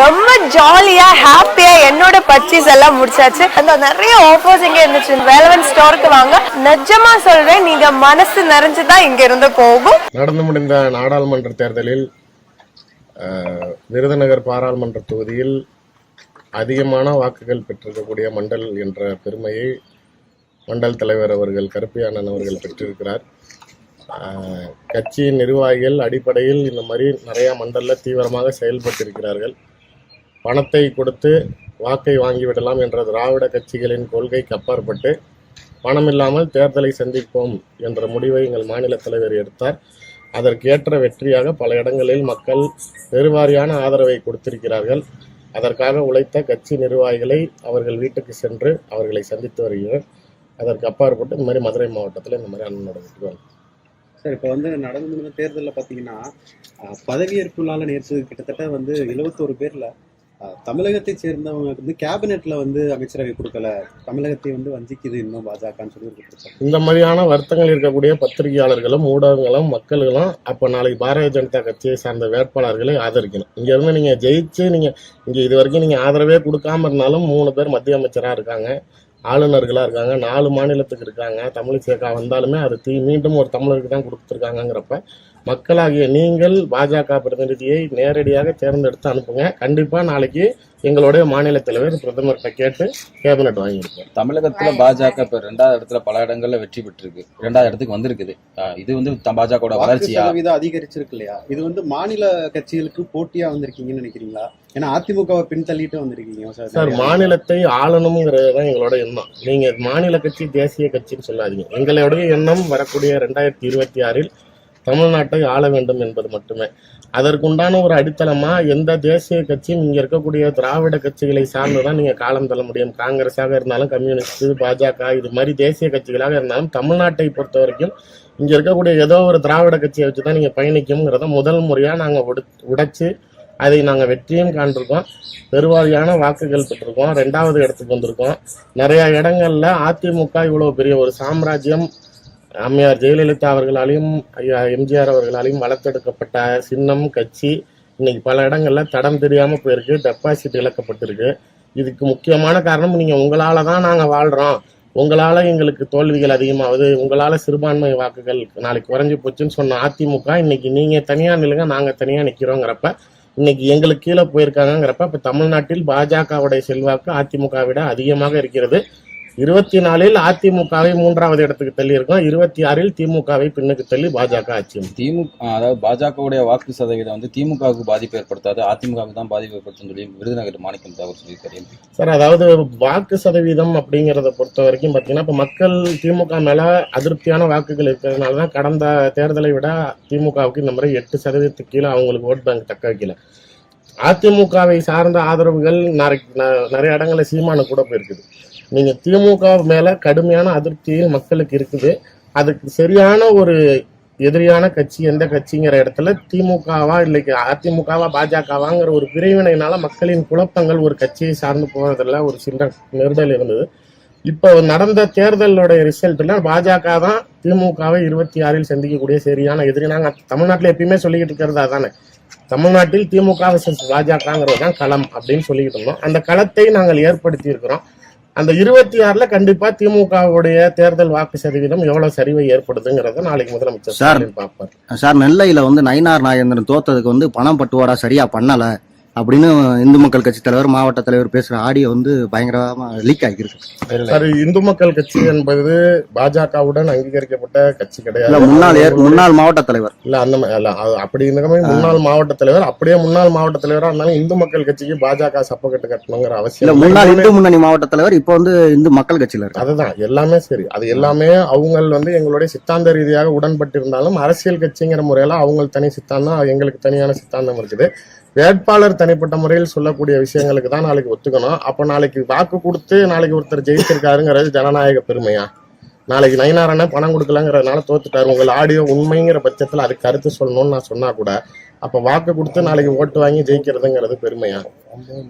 ரொம்ப ஜாலியா ஹாப்பியா என்னோட பர்ச்சேஸ் எல்லாம் முடிச்சாச்சு. அந்த நிறைய ஆஃபர்ஸ் இங்க இருந்துச்சு. வேலவன் ஸ்டோருக்கு வாங்க. நிஜமா சொல்றேன் நீங்க மனசு நிறைஞ்சுதான் இங்க இருந்து போகும். நடந்து முடிந்த நாடாளுமன்ற தேர்தலில் விருதுநகர் பாராளுமன்ற தொகுதியில் அதிகமான வாக்குகள் பெற்றிருக்கக்கூடிய மண்டல் என்ற பெருமையை மண்டல் தலைவர் அவர்கள் கருப்பியானன் அவர்கள் பெற்றிருக்கிறார். கட்சியின் நிர்வாகிகள் அடிப்படையில் இந்த மாதிரி நிறையா மண்டலில் தீவிரமாக செயல்பட்டிருக்கிறார்கள். பணத்தை கொடுத்து வாக்கை வாங்கிவிடலாம் என்ற திராவிட கட்சிகளின் கொள்கைக்கு அப்பாற்பட்டு பணம் இல்லாமல் தேர்தலை சந்திப்போம் என்ற முடிவை எங்கள் மாநில தலைவர் எடுத்தார். அதற்கேற்ற வெற்றியாக பல இடங்களில் மக்கள் பெருவாரியான ஆதரவை கொடுத்திருக்கிறார்கள். அதற்காக உழைத்த கட்சி நிர்வாகிகளை அவர்கள் வீட்டுக்கு சென்று அவர்களை சந்தித்து வருகிறேன். அதற்கு அப்பாற்பட்டு இந்த மாதிரி மதுரை மாவட்டத்தில் இந்த மாதிரி அண்ணன் நடந்துட்டு சார் இப்போ வந்து நடந்து முடிந்த தேர்தலில் பார்த்தீங்கன்னா பதவியேற்புள்ளால நேற்று கிட்டத்தட்ட வந்து எழுபத்தோரு பேரில் தமிழகத்தை சேர்ந்தவங்க வந்து கேபினெட்ல வந்து அமைச்சரவை கொடுக்கல. தமிழகத்தை வந்து வஞ்சிக்குது இன்னும் பாஜகன்னு சொல்லி இந்த மாதிரியான வருத்தங்கள் இருக்கக்கூடிய பத்திரிகையாளர்களும் ஊடகங்களும் மக்களும் அப்போ நாளைக்கு பாரதிய ஜனதா கட்சியை சார்ந்த வேட்பாளர்களை ஆதரிக்கணும். இங்க இருந்து நீங்க ஜெயிச்சு நீங்க இங்க இது வரைக்கும் நீங்க ஆதரவே கொடுக்காம இருந்தாலும் மூணு பேர் மத்திய அமைச்சரா இருக்காங்க ஆளுநர்களா இருக்காங்க நாலு மாநிலத்துக்கு இருக்காங்க. தமிழிசேகா வந்தாலுமே அது தீ மீண்டும் ஒரு தமிழருக்கு தான் கொடுத்துருக்காங்கங்கிறப்ப மக்களாகிய நீங்கள் பாஜக பிரதிநிதியை நேரடியாக தேர்ந்தெடுத்து அனுப்புங்க. கண்டிப்பா நாளைக்கு எங்களுடைய மாநில தலைவர் பிரதமர்கிட்ட கேட்டு கேபினெட் வாங்கியிருக்கோம் தமிழகத்துல பாஜக இப்ப ரெண்டாவது இடத்துல பல இடங்கள்ல வெற்றி பெற்றிருக்கு. ரெண்டாவது இடத்துக்கு வந்திருக்குது. இது வந்து பாஜகவோட வாக்கு வளர்ச்சியா? சதவீதம் அதிகரிச்சிருக்கு இல்லையா? இது வந்து மாநில கட்சிகளுக்கு போட்டியா வந்திருக்கீங்கன்னு நினைக்கிறீங்களா? ஏன்னா அதிமுகவை பின்தள்ளிட்டு வந்திருக்கீங்க சார் சார் மாநிலத்தை ஆளணுங்கிறது தான் எங்களோட எண்ணம். நீங்க மாநில கட்சி தேசிய கட்சின்னு சொல்லாதீங்க. எங்களுடைய எண்ணம் வரக்கூடிய ரெண்டாயிரத்தி இருபத்தி ஆறில் தமிழ்நாட்டை ஆள வேண்டும் என்பது மட்டுமே. அதற்குண்டான ஒரு அடித்தளமா எந்த தேசிய கட்சியும் இங்க இருக்கக்கூடிய திராவிட கட்சிகளை சார்ந்து தான் நீங்க காலம் தள்ள முடியும். காங்கிரஸாக இருந்தாலும் கம்யூனிஸ்ட் பாஜக இது மாதிரி தேசிய கட்சிகளாக இருந்தாலும் தமிழ்நாட்டை பொறுத்த வரைக்கும் இங்க இருக்கக்கூடிய ஏதோ ஒரு திராவிட கட்சியை வச்சு தான் நீங்க பயணிக்கும்ங்கிறத முதல் முறையா நாங்க உடு- உடைச்சு அதை நாங்கள் வெற்றியும் காண்டிருக்கோம் பெருவாரியான வாக்குகள் பெற்றிருக்கோம். ரெண்டாவது இடத்துக்கு வந்திருக்கோம். நிறைய இடங்கள்ல அதிமுக இவ்வளோ பெரிய ஒரு சாம்ராஜ்யம் அம்மையார் ஜெயலலிதா அவர்களாலையும் ஐயா எம்ஜிஆர் அவர்களாலையும் வளர்த்தெடுக்கப்பட்ட சின்னம் கட்சி இன்னைக்கு பல இடங்கள்ல தடம் தெரியாம போயிருக்கு டெபாசிட் இழக்கப்பட்டிருக்கு. இதுக்கு முக்கியமான காரணம் நீங்க உங்களால தான் நாங்க வாழ்றோம். உங்களால எங்களுக்கு தோல்விகள் அதிகமாகுது. உங்களால சிறுபான்மை வாக்குகள் நாளைக்கு குறைஞ்சி போச்சுன்னு சொன்ன அதிமுக இன்னைக்கு நீங்க தனியா நில்லுங்க நாங்க தனியா நிக்கிறோங்கிறப்ப இன்னைக்கு எங்களுக்கு கீழே போயிருக்காங்கங்கிறப்ப இப்ப தமிழ்நாட்டில் பாஜகவுடைய செல்வாக்கு அதிமுக விட அதிகமாக இருக்கிறது. இருபத்தி நாலில் அதிமுகவை மூன்றாவது இடத்துக்கு தள்ளி இருக்கோம் இருபத்தி ஆறில் திமுகவை பின்னுக்கு தள்ளி பாஜக ஆட்சி. திமுக அதாவது பாஜகவுடைய வாக்கு சதவீதம் வந்து திமுகவுக்கு பாதிப்பு ஏற்படுத்தாது அதிமுகவுக்கு தான் பாதிப்பு ஏற்படுத்தும் சொல்லி விருதுநகர் மாணிக்கம் அவர் சொல்லியிருக்காரு சார் அதாவது வாக்கு சதவீதம் அப்படிங்கிறத பொறுத்த வரைக்கும் பார்த்தீங்கன்னா இப்போ மக்கள் திமுக மேல அதிருப்தியான வாக்குகள் இருக்கிறதுனால தான் கடந்த தேர்தலை விட திமுகவுக்கு இந்த முறை எட்டு சதவீதத்துக்கு கீழே அவங்களுக்கு ஓட் பேங்க் தக்க வைக்கல. அதிமுகவை சார்ந்த ஆதரவுகள் நிறைய இடங்கள்ல சீமான கூட போயிருக்குது. நீங்க திமுக மேல கடுமையான அதிருப்தியில் மக்களுக்கு இருக்குது. அதுக்கு சரியான ஒரு எதிரியான கட்சி எந்த கட்சிங்கிற இடத்துல திமுகவா இல்லைக்கு அதிமுகவா பாஜகவாங்கிற ஒரு பிரிவினைனால மக்களின் குழப்பங்கள் ஒரு கட்சியை சார்ந்து போறதுல ஒரு சின்ன நெருடல் இருந்தது. இப்போ நடந்த தேர்தலோட ரிசல்ட்ல பாஜக தான் திமுகவை இருபத்தி ஆறில் சந்திக்கக்கூடிய சரியான எதிரி. நாங்கள் தமிழ்நாட்டில் எப்பயுமே சொல்லிக்கிட்டு இருக்கிறது அதானே. தமிழ்நாட்டில் திமுக பாஜகங்கிறது தான் களம் அப்படின்னு சொல்லிக்கிட்டு இருந்தோம். அந்த களத்தை நாங்கள் ஏற்படுத்தி இருக்கிறோம் அந்த இருபத்தி ஆறுல கண்டிப்பா திமுகவுடைய தேர்தல் வாக்கு சதவீதம் எவ்வளவு சரிவை ஏற்படுதுங்கிறத நாளைக்கு முதலமைச்சர் சார். பார்ப்பார் சார் நெல்லையில வந்து நயினார் நாகேந்திரன் தோத்ததுக்கு வந்து பணம் பட்டுவாடா சரியா பண்ணல அப்படின்னு இந்து மக்கள் கட்சி தலைவர் மாவட்ட தலைவர் பேசுற ஆடியோ வந்து பயங்கரமா லீக் ஆகியிருக்கு. சார் இந்து மக்கள் கட்சி என்பது பாஜகவுடன் அங்கீகரிக்கப்பட்ட கட்சி கிடையாது. முன்னாள் முன்னாள் மாவட்ட தலைவர். இல்ல அந்த இல்ல அப்படி இருந்த மாதிரி முன்னாள் மாவட்ட தலைவர் அப்படியே முன்னாள் மாவட்ட தலைவரா இருந்தாலும் இந்து மக்கள் கட்சிக்கு பாஜக சப்பக்கட்டு கட்டணுங்கிற அவசியம் இல்லை. முன்னாள் இந்து முன்னணி மாவட்ட தலைவர் இப்போ வந்து இந்து மக்கள் கட்சியில இருக்காரு. அதுதான் எல்லாமே சரி. அது எல்லாமே அவங்க வந்து எங்களுடைய சித்தாந்த ரீதியாக உடன்பட்டு இருந்தாலும் அரசியல் கட்சிங்கிற முறையில அவங்க தனி சித்தாந்தம் எங்களுக்கு தனியான சித்தாந்தம் இருக்குது. வேட்பாளர் தனிப்பட்ட முறையில் சொல்லக்கூடிய விஷயங்களுக்கு தான் நாளைக்கு ஒத்துக்கணும். அப்ப நாளைக்கு வாக்கு கொடுத்து நாளைக்கு ஒருத்தர் ஜெயிச்சிருக்காருங்கிறது ஜனநாயக பெருமையா? நாளைக்கு நயினாரான பணம் கொடுக்கலங்கிறதுனால தோத்துட்டாரு. உங்கள் ஆடியோ உண்மைங்கிற பட்சத்துல அதுக்கு கருத்து சொல்லணும்னு நான் சொன்னா கூட அப்ப வாக்கு கொடுத்து நாளைக்கு ஓட்டு வாங்கி ஜெயிக்கிறதுங்கிறது பெருமையா?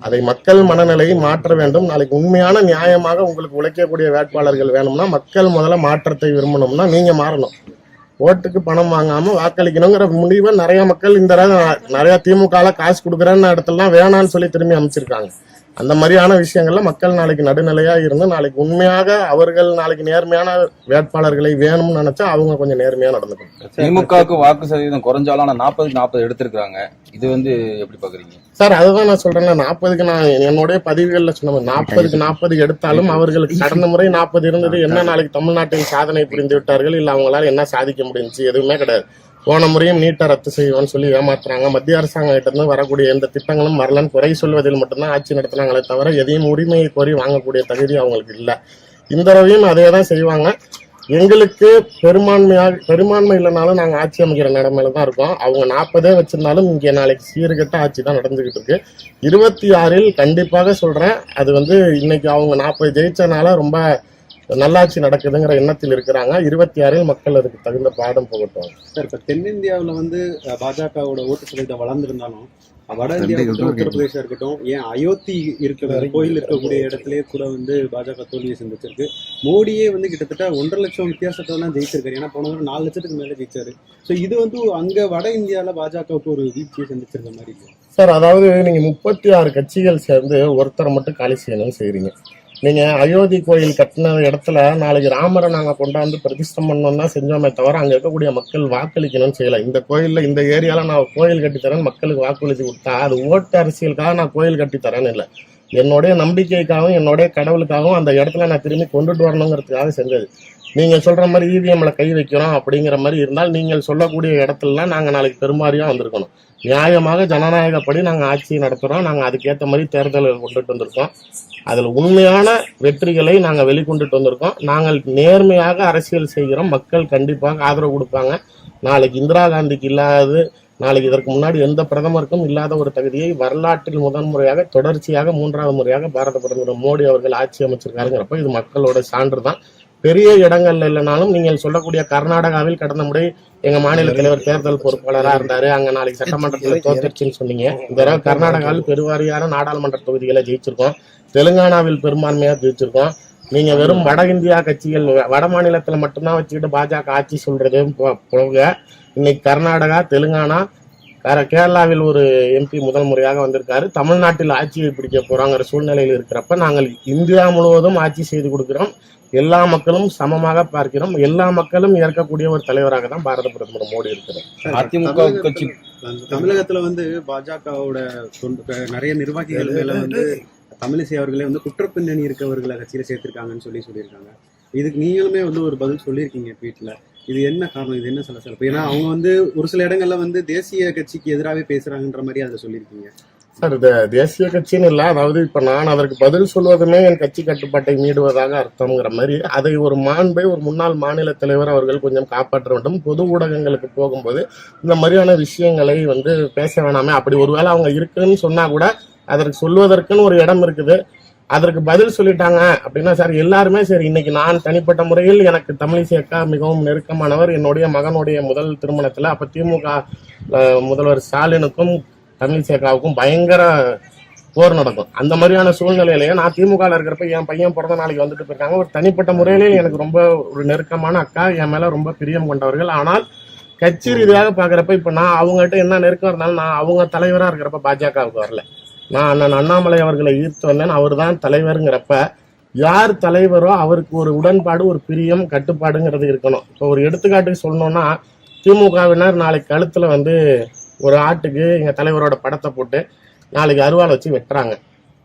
அதை மக்கள் மனநிலையை மாற்ற வேண்டும். நாளைக்கு உண்மையான நியாயமாக உங்களுக்கு உழைக்கக்கூடிய வேட்பாளர்கள் வேணும்னா மக்கள் முதல்ல மாற்றத்தை விரும்பணும்னா நீங்க மாறணும். ஓட்டுக்கு பணம் வாங்காம வாக்களிக்கணுங்கிற முடிவை நிறைய மக்கள் இந்த நிறைய திமுக காசு கொடுக்குறேன்னு இடத்துலலாம் வேணான்னு சொல்லி திரும்பி அமைச்சிருக்காங்க அந்த மாதிரியான விஷயங்கள்ல மக்கள் நாளைக்கு நடுநிலையா இருந்து நாளைக்கு உண்மையாக அவர்கள் நாளைக்கு நேர்மையான வேட்பாளர்களை வேணும்னு நினைச்சா அவங்க கொஞ்சம் நேர்மையா நடந்துக்கணும். திமுகவுக்கு வாக்கு சதவீதம் குறைஞ்சாலும் ஆனா நாற்பதுக்கு நாற்பது எடுத்திருக்காங்க இது வந்து எப்படி பாக்குறீங்க? சார் அதுதான் நான் சொல்றேன்ல நாற்பதுக்கு நான் என்னுடைய பதிவுகள்ல சொன்ன நாற்பதுக்கு நாற்பது எடுத்தாலும் அவர்களுக்கு கடந்த முறை நாற்பது இருந்தது. என்ன நாளைக்கு தமிழ்நாட்டின் சாதனை புரிந்து விட்டார்கள்? இல்ல அவங்களால என்ன சாதிக்க முடிஞ்சுச்சு? எதுவுமே கிடையாது. போன முறையும் நீட்டை ரத்து செய்வோம்னு சொல்லி ஏமாத்துறாங்க. மத்திய அரசாங்கம் கிட்ட இருந்து வரக்கூடிய எந்த திட்டங்களும் வரலன்னு குறை சொல்வதில் மட்டும்தான் ஆட்சி நடத்துனாங்களே தவிர எதையும் உரிமையை கோரி வாங்கக்கூடிய தகுதி அவங்களுக்கு இல்லை. இந்த தடவையும் அதே தான் செய்வாங்க. எங்களுக்கு பெரும்பான்மையாக பெரும்பான்மை இல்லைனாலும் நாங்கள் ஆட்சி அமைக்கிற நிலைமையில தான் இருக்கோம். அவங்க நாற்பதே வச்சிருந்தாலும் இங்கே நாளைக்கு சீர்கெட்ட ஆட்சி தான் நடந்துகிட்டு இருக்கு. இருபத்தி ஆறில் கண்டிப்பாக சொல்றேன். அது வந்து இன்னைக்கு அவங்க நாற்பது ஜெயிச்சனால ரொம்ப நல்லாட்சி நடக்குதுங்கிற எண்ணத்தில் இருக்கிறாங்க. இருபத்தி ஆறில் மக்கள் அதுக்கு தகுந்த பாடம் புகட்டுவாங்க சார் இப்ப தென்னிந்தியாவுல வந்து பாஜகவோட ஓட்டு சதவீதம் வளர்ந்திருந்தாலும் வட இந்தியா உத்தரப்பிரதேசம் இருக்கட்டும் ஏன் அயோத்தி இருக்க கோயில் இருக்கக்கூடிய இடத்துலயே கூட வந்து பாஜக தோல்வியை சந்திச்சிருக்கு. மோடியே வந்து கிட்டத்தட்ட ஒன்றரை லட்சம் வித்தியாசத்துல தான் ஜெயிச்சிருக்காரு. ஏன்னா போன முறை நாலு லட்சத்துக்கு மேல ஜெயிச்சாரு. சோ இது வந்து அங்க வட இந்தியால பாஜகவுக்கு ஒரு வீழ்ச்சியை சந்திச்சிருக்க மாதிரி சார் அதாவது நீங்க முப்பத்தி ஆறு கட்சிகள் சேர்ந்து ஒருத்தரை மட்டும் காலி செய்யணும்னு செய்றீங்க. நீங்க அயோத்தி கோயில் கட்டின இடத்துல நாளைக்கு ராமரை நாங்க கொண்டாந்து பிரதிஷ்டம் பண்ணோம்னா செஞ்சோமே தவிர அங்க இருக்கக்கூடிய மக்கள் வாக்களிக்கணும்னு செய்யல. இந்த கோயில்ல இந்த ஏரியால நான் கோயில் கட்டித்தரேன் மக்களுக்கு வாக்களிச்சு கொடுத்தா அது ஓட்டு அரசியலுக்காக நான் கோயில் கட்டித்தரேன்னு இல்லை. என்னுடைய நம்பிக்கைக்காகவும் என்னுடைய கடவுளுக்காகவும் அந்த இடத்துல நான் திரும்பி கொண்டுட்டு வரணுங்கிறதுக்காக செஞ்சது நீங்கள் சொல்கிற மாதிரி இவிஎம்மில் கை வைக்கிறோம் அப்படிங்கிற மாதிரி இருந்தால் நீங்கள் சொல்லக்கூடிய இடத்துலலாம் நாங்கள் நாளைக்கு பெருமாறியாக வந்திருக்கணும். நியாயமாக ஜனநாயகப்படி நாங்கள் ஆட்சி நடத்துகிறோம் நாங்கள் அதுக்கேற்ற மாதிரி தேர்தலை கொண்டுட்டு வந்திருக்கோம். அதில் உண்மையான வெற்றிகளை நாங்கள் வெளிக்கொண்டுட்டு வந்திருக்கோம். நாங்கள் நேர்மையாக அரசியல் செய்கிறோம். மக்கள் கண்டிப்பாக ஆதரவு கொடுப்பாங்க. நாளைக்கு இந்திரா காந்திக்கு இல்லாதது நாளைக்கு இதற்கு முன்னாடி எந்த பிரதமருக்கும் இல்லாத ஒரு தகுதியை வரலாற்றில் முதன்முறையாக தொடர்ச்சியாக மூன்றாவது முறையாக பாரத பிரதமர் மோடி அவர்கள் ஆட்சி அமைச்சிருக்காருங்கிறப்ப இது மக்களோட சான்று தான் பெரிய இடங்கள்ல இல்லைனாலும் நீங்கள் சொல்லக்கூடிய கர்நாடகாவில் கடந்த முறை எங்க மாநில தலைவர் தேர்தல் பொறுப்பாளராக இருந்தாரு. அங்க நாளைக்கு சட்டமன்றத்தில் தோத்துருச்சுன்னு சொன்னீங்க. இந்த தடவை கர்நாடகாவில் பெருவாரியான நாடாளுமன்ற தொகுதிகளை ஜெயிச்சிருக்கோம். தெலுங்கானாவில் பெரும்பான்மையா ஜெயிச்சிருக்கோம். நீங்க வெறும் வட இந்தியா கட்சிகள் வட மாநிலத்துல மட்டும்தான் வச்சுக்கிட்டு பாஜக ஆட்சி சொல்றது போ- போக இன்னைக்கு கர்நாடகா தெலுங்கானா கர- கேரளாவில் ஒரு எம்பி முதல் முறையாக வந்திருக்காரு. தமிழ்நாட்டில் ஆட்சியை பிடிக்க போறாங்கிற சூழ்நிலையில் இருக்கிறப்ப நாங்கள் இந்தியா முழுவதும் ஆட்சி செய்து கொடுக்கிறோம். எல்லா மக்களும் சமமாக பார்க்கிறோம். எல்லா மக்களும் ஏற்கக்கூடிய ஒரு தலைவராக தான் பாரத பிரதமர் மோடி இருக்கிறார். அதிமுக தமிழகத்துல- கட்சி. தமிழகத்துல வந்து பாஜகவோட நிறைய நிர்வாகிகள் மேல வந்து தமிழிசை அவர்களே வந்து குற்றப்பின்னணி இருக்கவர்களை கட்சியில சேர்த்திருக்காங்கன்னு சொல்லி சொல்லியிருக்காங்க. இதுக்கு நீங்களுமே வந்து ஒரு பதில் சொல்லியிருக்கீங்க ட்வீட்ல. இது என்ன காரணம்? இது என்ன சலசலப்பு? ஏன்னா அவங்க வந்து ஒரு சில இடங்கள்ல வந்து தேசிய கட்சிக்கு எதிராகவே பேசுறாங்கன்ற மாதிரி அதை சொல்லியிருக்கீங்க. சார் இது தேசிய கட்சின்னு இல்லை. அதாவது இப்போ நான் அதற்கு பதில் சொல்வதுமே என் கட்சி கட்டுப்பாட்டை மீடுவதாக அர்த்தம்ங்கிற மாதிரி அதை ஒரு மாண்பை ஒரு முன்னாள் மாநில தலைவர் அவர்கள் கொஞ்சம் காப்பாற்ற வேண்டும். பொது ஊடகங்களுக்கு போகும்போது இந்த மாதிரியான விஷயங்களை வந்து பேச வேணாமே. அப்படி ஒருவேளை அவங்க இருக்குன்னு சொன்னா கூட அதற்கு சொல்வதற்குன்னு ஒரு இடம் இருக்குது. அதற்கு பதில் சொல்லிட்டாங்க அப்படின்னா சார் எல்லாருமே சரி இன்னைக்கு நான் தனிப்பட்ட முறையில் எனக்கு தமிழிசை அக்கா மிகவும் நெருக்கமானவர். என்னுடைய மகனுடைய முதல் திருமணத்தில் அப்போ திமுக முதல்வர் ஸ்டாலினுக்கும் தமிழிசை அக்காவுக்கும் பயங்கர போர் நடக்கும். அந்த மாதிரியான சூழ்நிலையிலேயே நான் திமுகவில் இருக்கிறப்ப என் பையன் பிறந்த நாளைக்கு வந்துட்டு போயிருக்காங்க. ஒரு தனிப்பட்ட முறையிலே எனக்கு ரொம்ப ஒரு நெருக்கமான அக்கா என் மேலே ரொம்ப பிரியம் கொண்டவர்கள். ஆனால் கட்சி ரீதியாக பார்க்குறப்ப இப்போ நான் அவங்ககிட்ட என்ன நெருக்கம் இருந்தாலும் நான் அவங்க தலைவராக இருக்கிறப்ப பாஜகவுக்கு வரல. நான் அண்ணன் அண்ணாமலை அவர்களை ஈர்த்து வந்தேன். அவர் தான் தலைவருங்கிறப்ப யார் தலைவரோ அவருக்கு ஒரு உடன்பாடு ஒரு பிரியம் கட்டுப்பாடுங்கிறது இருக்கணும். இப்போ ஒரு எடுத்துக்காட்டுக்கு சொல்லணும்னா திமுகவினர் நாளைக்கு கழுத்துல வந்து ஒரு ஆட்டுக்கு எங்கள் தலைவரோட படத்தை போட்டு நாளைக்கு அருவாள் வச்சு வெட்டுறாங்க.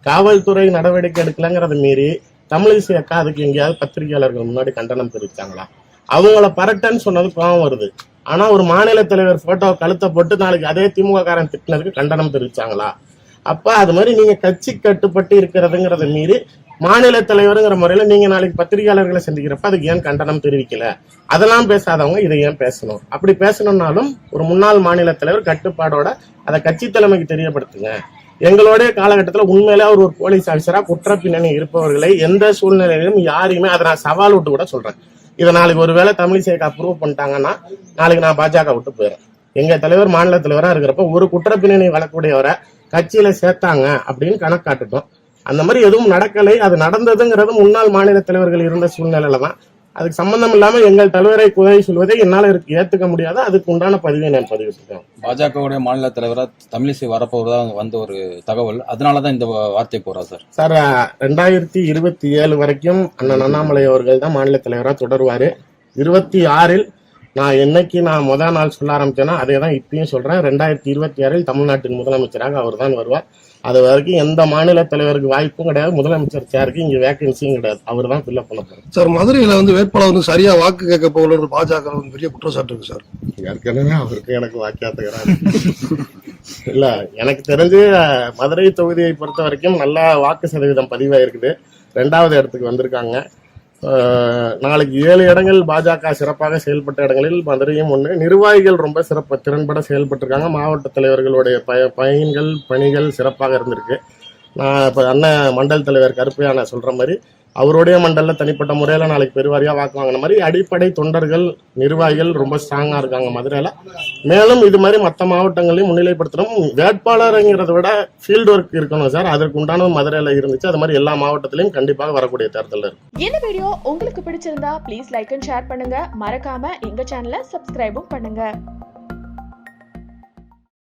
காவல்துறை நடவடிக்கை எடுக்கலங்கிறத மீறி தமிழிசை அக்கா அதுக்கு எங்கேயாவது பத்திரிகையாளர்கள் முன்னாடி கண்டனம் தெரிவிச்சாங்களா? அவங்கள பரட்டன்னு சொன்னது கோபம் வருது. ஆனா ஒரு மாநில தலைவர் போட்டோ கழுத்தை போட்டு நாளைக்கு அதே திமுக காரன் திட்டினதுக்கு கண்டனம் தெரிவிச்சாங்களா? அப்போ அது மாதிரி நீங்க கட்சி கட்டுப்பட்டு இருக்கிறதுங்கிறத மீறி மாநில தலைவருங்கிற முறையில நீங்க நாளைக்கு பத்திரிகையாளர்களை சந்திக்கிறப்ப அதுக்கு ஏன் கண்டனம் தெரிவிக்கல? அதெல்லாம் பேசாதவங்க இதை ஏன் பேசணும்? அப்படி பேசணும்னாலும் ஒரு முன்னாள் மாநில தலைவர் கட்டுப்பாடோட அதை கட்சி தலைமைக்கு தெரியப்படுத்துங்க. எங்களுடைய காலகட்டத்தில் உண்மையிலே அவர் ஒரு போலீஸ் ஆஃபீஸரா குற்ற பின்னணி இருப்பவர்களை எந்த சூழ்நிலையிலும் யாரையுமே அதை நான் சவால் விட்டு கூட சொல்றேன். இதை நாளைக்கு ஒருவேளை தமிழிசைக்கு அப்ரூவ் பண்ணிட்டாங்கன்னா நாளைக்கு நான் பாஜக விட்டு போயிடுறேன். எங்க தலைவர் மாநில தலைவராக இருக்கிறப்ப ஒரு குற்ற பின்னணி வளர்க்கூடியவரை கட்சியில சேர்த்தாங்க அப்படின்னு கணக்கு காட்டுட்டோம். அந்த மாதிரி எதுவும் நடக்கலை. அது நடந்ததுங்கிறது முன்னாள் மாநில தலைவர்கள் இருந்த சூழ்நிலையில தான். அதுக்கு சம்பந்தம் இல்லாம எங்கள் தலைவரை குறை சொல்வதை என்னால ஏத்துக்க முடியாது அதுக்கு உண்டான பதிவை நான் பதிவிட்டிருக்கேன் பாஜகவுடைய மாநில தலைவரா தமிழிசை வரப்போறதா வந்த ஒரு தகவல். அதனாலதான் இந்த வார்த்தை போறா சார். சார் ரெண்டாயிரத்தி இருபத்தி ஏழு வரைக்கும் அண்ணன் அண்ணாமலை அவர்கள் தான் மாநில தலைவராக தொடருவாரு. இருபத்தி ஆறில் நான் என்னைக்கு நான் முத நாள் சொல்ல ஆரம்பிச்சேன்னா அதே தான் இப்பயும் சொல்றேன். ரெண்டாயிரத்தி இருபத்தி ஆறில் தமிழ்நாட்டின் முதலமைச்சராக அவர் தான் வருவார். அது வரைக்கும் எந்த மாநில தலைவருக்கு வாய்ப்பும் கிடையாது முதலமைச்சர் சேருக்கு இங்க வேகன்சியும் கிடையாது. அவர் தான் ஃபில்அப் பண்ண போறாரு. சார் மதுரையில வந்து வேட்பாளர் வந்து சரியா வாக்கு கேட்க போகலன்னு பாஜக வந்து பெரிய குற்றச்சாட்டு இருக்கு சார். ஏற்கனவே அவருக்கு எனக்கு வாக்கியாத்துக்கிறாரு இல்ல எனக்கு தெரிஞ்சு மதுரை தொகுதியை பொறுத்த வரைக்கும் நல்ல வாக்கு சதவீதம் பதிவாயிருக்குது. ரெண்டாவது இடத்துக்கு வந்திருக்காங்க. நாளைக்கு ஏழு இடங்கள் பாஜக சிறப்பாக செயல்பட்ட இடங்களில் மதுரையும் ஒன்று நிர்வாகிகள் ரொம்ப சிறப்பு திறன்பட செயல்பட்டிருக்காங்க. மாவட்ட தலைவர்களுடைய பய பயன்கள் பணிகள் சிறப்பாக இருந்திருக்கு. நான் இப்போ அண்ணன் மண்டல் தலைவர் கருப்பையான சொல்கிற மாதிரி அவருடைய மண்டலில் தனிப்பட்ட முறையில் நாளைக்கு பெருவாரியாக வாக்கு வாங்கின மாதிரி அடிப்படை தொண்டர்கள் நிர்வாகிகள் ரொம்ப ஸ்ட்ராங்காக இருக்காங்க மதுரையில். மேலும் இது மாதிரி மற்ற மாவட்டங்களையும் முன்னிலைப்படுத்தணும். வேட்பாளருங்கிறத விட ஃபீல்டு ஒர்க் இருக்கணும் சார். அதற்கு உண்டான மதுரையில் இருந்துச்சு. அது மாதிரி எல்லா மாவட்டத்திலையும் கண்டிப்பாக வரக்கூடிய தேர்தல் இருக்கு. இந்த வீடியோ உங்களுக்கு பிடிச்சிருந்தா ப்ளீஸ் லைக் அண்ட் ஷேர் பண்ணுங்க. மறக்காம எங்க சேனலை சப்ஸ்கிரைபும் பண்ணுங்க.